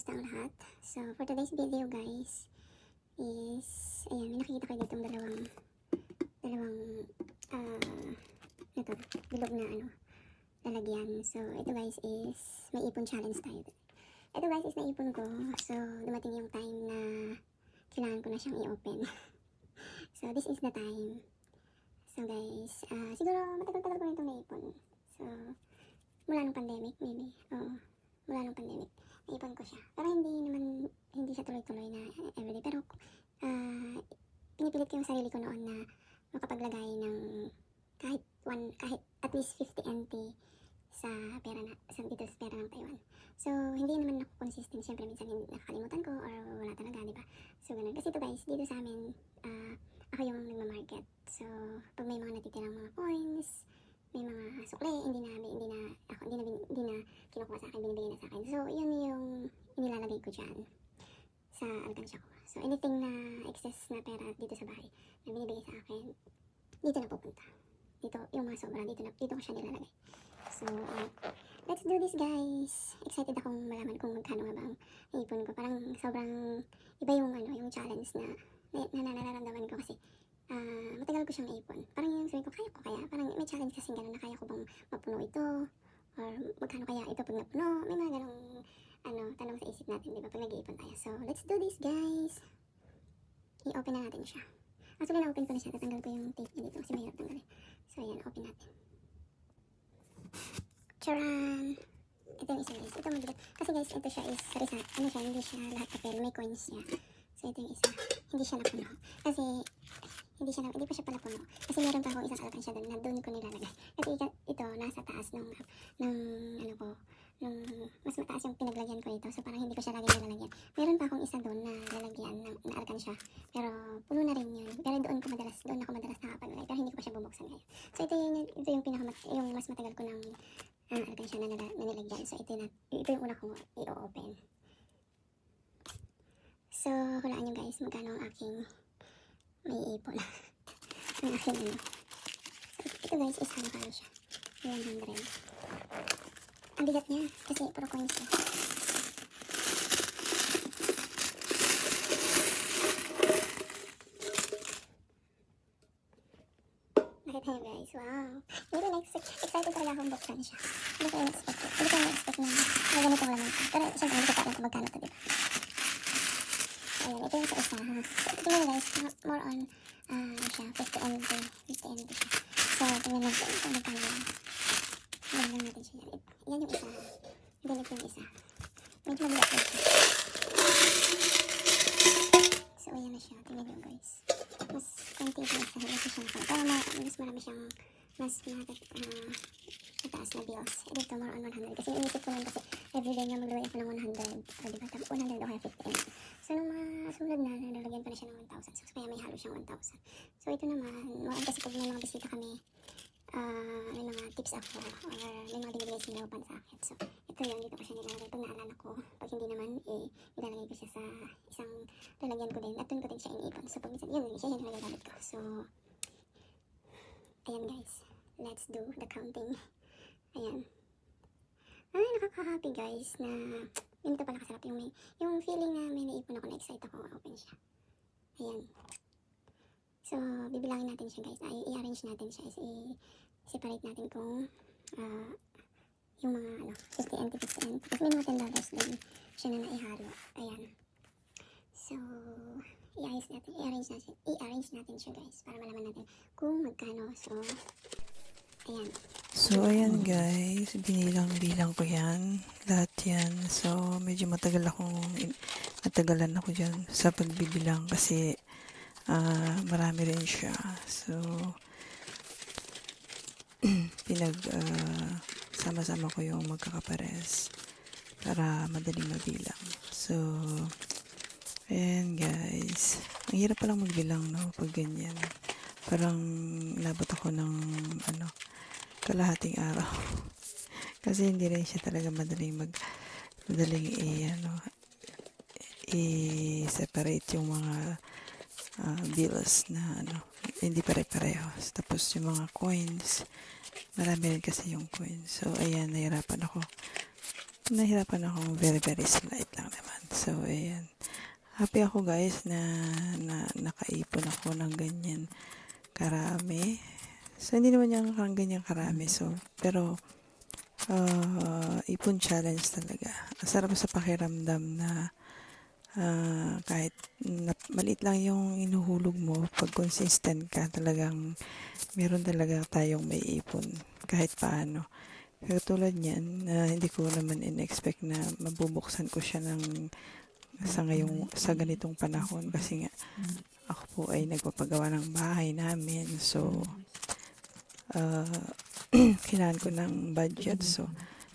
Kamusta ang lahat? So, for today's video guys, is, ayan, may nakikita kayo ditong dalawang, dalawang, ah, ito, bilog na ano, lalagyan. So, ito guys is, may ipon challenge tayo. Ito guys is naipon ko. So, dumating yung time na kailangan ko na siyang i-open. so, this is the time. So guys, ah, siguro matagal-tagal ko na itong naipon. So, mula nung pandemic, maybe. Oo, mula nung pandemic. Naipon ko siya. Pero hindi naman, hindi siya tuloy-tuloy na everyday. Pero, ah, pinipilit ko yung sarili ko noon na makapaglagay ng kahit one, kahit at least 50 NT sa pera na, sa dito sa pera ng Taiwan. So, hindi naman ako consistent. Siyempre, minsan hindi nakakalimutan ko or wala talaga, di ba? So, ganun. Kasi ito guys, dito sa amin, ah, ako yung nagma-market. So, pag may mga natitirang mga coins, may mga sukle, hindi na, hindi na, ako, hindi na, hindi na kinukuha sa akin, binibigay na sa akin. So, yun yung inilalagay ko dyan sa alkansya ko. So, anything na excess na pera dito sa bahay na binibigay sa akin, dito na pupunta. Dito, yung mga sobra, dito na, dito ko siya nilalagay. So, uh, let's do this guys. Excited akong malaman kung magkano nga ba ang ipon ko. Parang sobrang iba yung ano, yung challenge na na, na nararamdaman ko kasi ah, matagal ko siyang ipon. Parang yung sabi ko, kaya ko kaya. Parang may challenge kasi gano'n na kaya ko bang mapuno ito or magkano kaya ito pag napuno. May mga ganong ano, tanong sa isip natin, di ba, pag nag-iipon tayo. So, let's do this, guys. I-open na natin siya. Actually, na-open ko na siya. Tatanggal ko yung tape niya dito kasi mahirap tanggalin. So, ayan, open natin. Charan! Ito yung isa, guys. Ito mabigat. Kasi, guys, ito siya is, sorry sa, ano siya, hindi siya lahat papel. May coins siya. So, ito yung isa. Hindi siya napuno. Kasi, hindi siya hindi pa siya pala puno. Kasi meron pa akong isang alkansya doon na doon ko nilalagay. Kasi ito, nasa taas ng, ng, ano ko, nung mas mataas yung pinaglagyan ko ito. So, parang hindi ko siya lagi nilalagyan. Meron pa akong isa doon na lalagyan ng, na alkansya. Pero, puno na rin yun. Pero doon ko madalas, doon ako madalas nakapaglagay. Pero hindi ko pa siya bubuksan ngayon. So, ito yung, ito yung pinakamat, yung mas matagal ko ng uh, alkansya na, nala, na nilagyan. So, ito, na, ito yung una kong i-open. So, hulaan nyo guys, magkano ang aking may ipon. ang aking ano. Ito guys, is ano kano siya. 100. Ang bigat niya, kasi puro coins siya. Nakita niyo guys, wow. Hindi ko na-expect, excited talaga akong buksan siya. Hindi ko na-expect, hindi ko na-expect na na ganito ko naman. Pero syempre, hindi ko pa alam kung magkano ito, di ba? Ayan, ito yung sa isa. ha. So, tingnan mo guys, mga- more on, ah, ano siya, 50 MB, 50 MB siya. So, tingnan natin kung magkano yan. Tingnan lang natin siya yan. Yan yung isa. Dinig yung isa. Medyo mabigat din siya. So, ayan na siya. Tingnan nyo guys. Mas konti din sa hindi siya nakala. Pero ma mas marami siyang mas matat, ah, mataas na bills. Eh, dito more on 100. Kasi inisip ko lang kasi everyday nga maglagay ako ng 100. O, diba? Tapos 100 o kaya 50 MB. So, nung mga sumunod na, nalagyan ko na siya ng 1,000. So, kaya may halo siyang 1,000. So, ito naman, more kasi pag may mga bisita kami, ah, may mga tips ako, or may mga binibigay sila para sa akin. So, ito yun, dito ko siya nilalagay. Pag naalala ko, pag hindi naman, eh, ilalagay ko siya sa isang lalagyan ko din. At doon ko din siya iniipon. So, pag minsan, yun, yun siya yung nagagamit ko. So, ayan guys, let's do the counting. Ayan. Ay, nakaka-happy guys na ganito pala kasarap yung may, yung feeling na may naipon ako na excite ako open siya. Ayan. So, bibilangin natin siya guys. Ay, i-arrange natin siya. Is i-separate natin kung ah, yung mga ano, 50 and 50 and. Tapos may mga 10 dollars din siya na naihalo. Ayan. So, i-arrange natin, i-arrange natin, i-arrange natin siya guys para malaman natin kung magkano. So, So, ayan guys, binilang-bilang ko yan. Lahat yan. So, medyo matagal akong, matagalan ako dyan sa pagbibilang kasi ah, marami rin siya. So, pinag ah, sama-sama ko yung magkakapares para madaling mabilang. So, ayan guys. Ang hirap palang magbilang, no? Pag ganyan. Parang nabot ako ng, ano, kalahating araw. Kasi hindi rin siya talaga madaling mag madaling i ano i-separate yung mga ah, bills na ano hindi pare-pareho. Tapos yung mga coins, marami rin kasi yung coins. So ayan, nahirapan ako. Nahirapan ako very very slight lang naman. So, ayan. Happy ako guys na, na nakaipon ako ng ganyan karami. So, hindi naman yung kang ganyan karami. So, pero, uh, ipon challenge talaga. Ang sarap sa pakiramdam na ah, kahit na, maliit lang yung inuhulog mo, pag consistent ka, talagang meron talaga tayong may ipon kahit paano. Katulad niyan, na hindi ko naman in-expect na mabubuksan ko siya ng sa ngayong sa ganitong panahon kasi nga ako po ay nagpapagawa ng bahay namin so uh, kailangan ko ng budget so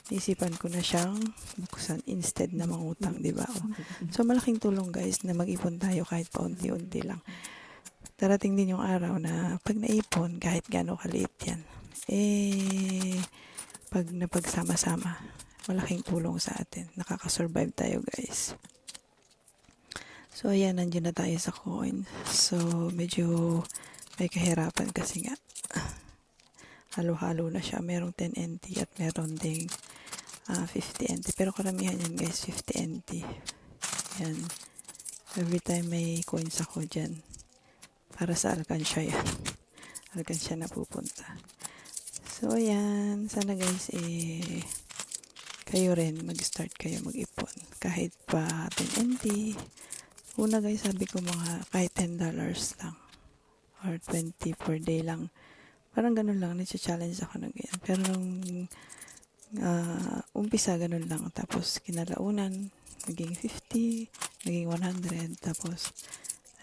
naisipan ko na siyang buksan instead na mangutang di ba Oh. so malaking tulong guys na mag-ipon tayo kahit paunti-unti lang darating din yung araw na pag naipon kahit gaano kaliit yan eh pag napagsama-sama malaking tulong sa atin nakakasurvive tayo guys So, ayan, nandiyan na tayo sa coin. So, medyo may kahirapan kasi nga halo-halo na siya. Merong 10 NT at meron ding ah, 50 NT. Pero karamihan yan guys, 50 NT. Yan. Every time may coins ako dyan. Para sa alkansya yan. alkansya na pupunta. So, ayan. Sana guys, eh, kayo rin mag-start kayo mag-ipon. Kahit pa 10 NT, Una guys, sabi ko mga kahit $10 lang or 20 per day lang. Parang ganun lang, nagsa-challenge ako ng ganyan. Pero nung ah, umpisa, ganun lang. Tapos kinalaunan, naging 50, naging 100. Tapos,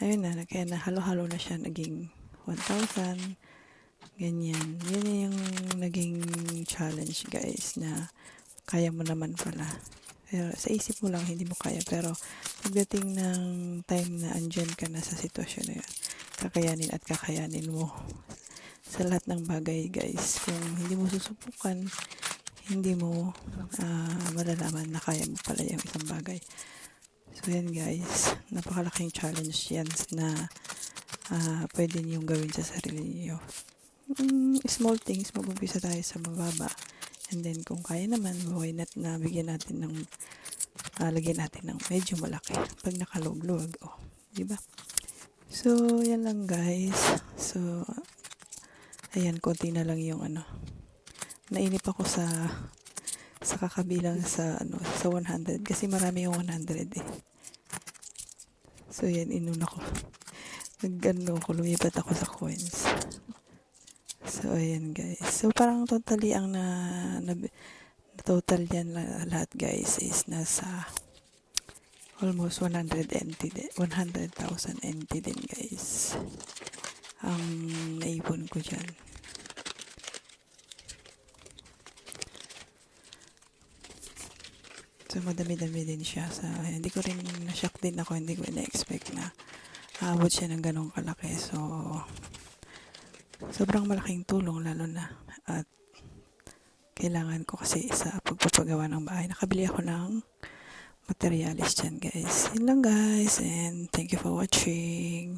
ayun na, kaya na halo-halo na siya, naging 1,000. Ganyan. Yan yung naging challenge guys na kaya mo naman pala. Pero sa isip mo lang, hindi mo kaya. Pero pagdating ng time na andyan ka na sa sitwasyon na yun, kakayanin at kakayanin mo sa lahat ng bagay, guys. Kung hindi mo susubukan, hindi mo ah, malalaman na kaya mo pala yung isang bagay. So, yan guys. Napakalaking challenge yan na ah, pwede niyong gawin sa sarili niyo. Mm, small things, mag-umpisa tayo sa mababa. And then, kung kaya naman, why not na bigyan natin ng, ah, lagyan natin ng medyo malaki. Pag nakalog-log, oh. Di ba? So, yan lang guys. So, ayan, konti na lang yung ano. Nainip ako sa sa kakabilang sa ano sa 100 kasi marami yung 100 eh. So yan inuna ko. Nag-ano ko lumipat ako sa coins. So ayan guys. So parang totally ang na, na total yan la- lahat guys is nasa almost 100 NT din. 100,000 NT din guys. Ang naipon ko dyan. So, madami-dami din siya. Sa, hindi ko rin, na-shock din ako. Hindi ko na-expect na aabot siya ng ganong kalaki. So, sobrang malaking tulong lalo na. At, kailangan ko kasi sa pagpapagawa ng bahay. Nakabili ako ng materialis dyan, guys. Yun lang, guys. And, thank you for watching.